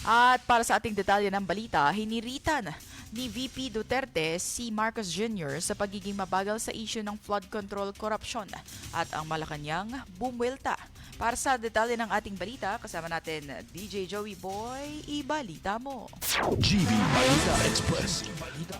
At para sa ating detalye ng balita, hiniritan ni VP Duterte si Marcos Jr. sa pagiging mabagal sa issue ng flood control corruption at ang Malacanang bumwelta. Para sa detalye ng ating balita, kasama natin DJ Joey Boy, ibalita mo. GB Balita Express.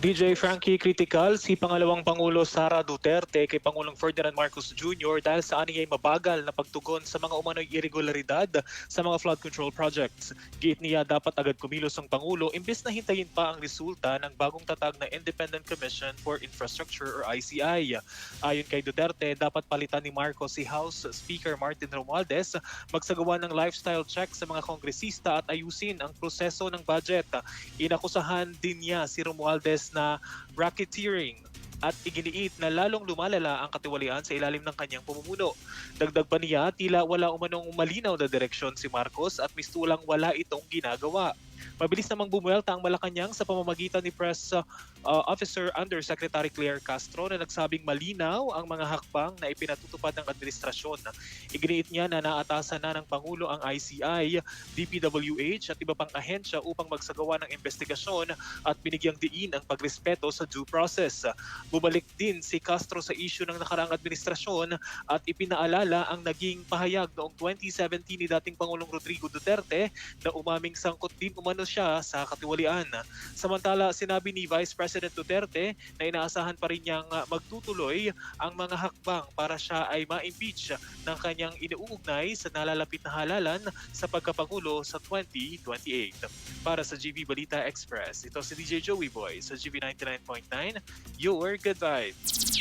DJ Frankie critical si pangalawang Pangulo Sara Duterte kay Pangulong Ferdinand Marcos Jr. dahil sa aniyay mabagal na pagtugon sa mga umano'y irregularidad sa mga flood control projects. Giit niya dapat agad kumilos ang Pangulo imbes na hintayin pa ang resulta ng bagong tatag na Independent Commission for Infrastructure or ICI. Ayon kay Duterte, dapat palitan ni Marcos si House Speaker Martin Romualdez magsagawa ng lifestyle check sa mga kongresista at ayusin ang proseso ng budget. Inakusahan din niya si Romualdez na racketeering at iginiit na lalong lumalala ang katiwalian sa ilalim ng kanyang pamumuno. Dagdag pa niya, tila wala umanong malinaw na direksyon si Marcos at mistulang wala itong ginagawa. Mabilis namang bumuelta ang Malacanang sa pamamagitan ni Press uh, uh, Officer Undersecretary Claire Castro na nagsabing malinaw ang mga hakbang na ipinatutupad ng administrasyon. Iginiit niya na naatasan na ng Pangulo ang ICI, DPWH at iba pang ahensya upang magsagawa ng investigasyon at binigyang diin ang pagrespeto sa due process. Bumalik din si Castro sa issue ng nakaraang administrasyon at ipinaalala ang naging pahayag noong 2017 ni dating Pangulong Rodrigo Duterte na umaming sangkot din umano siya sa katiwalian. Samantala, sinabi ni Vice President Duterte na inaasahan pa rin niyang uh, magtutuloy ang mga hakbang para siya ay ma-impeach ng kanyang inuugnay sa nalalapit na halalan sa pagkapangulo sa 2028. Para sa GB Balita Express, ito si DJ Joey Boy sa GB 99.9, your good vibes.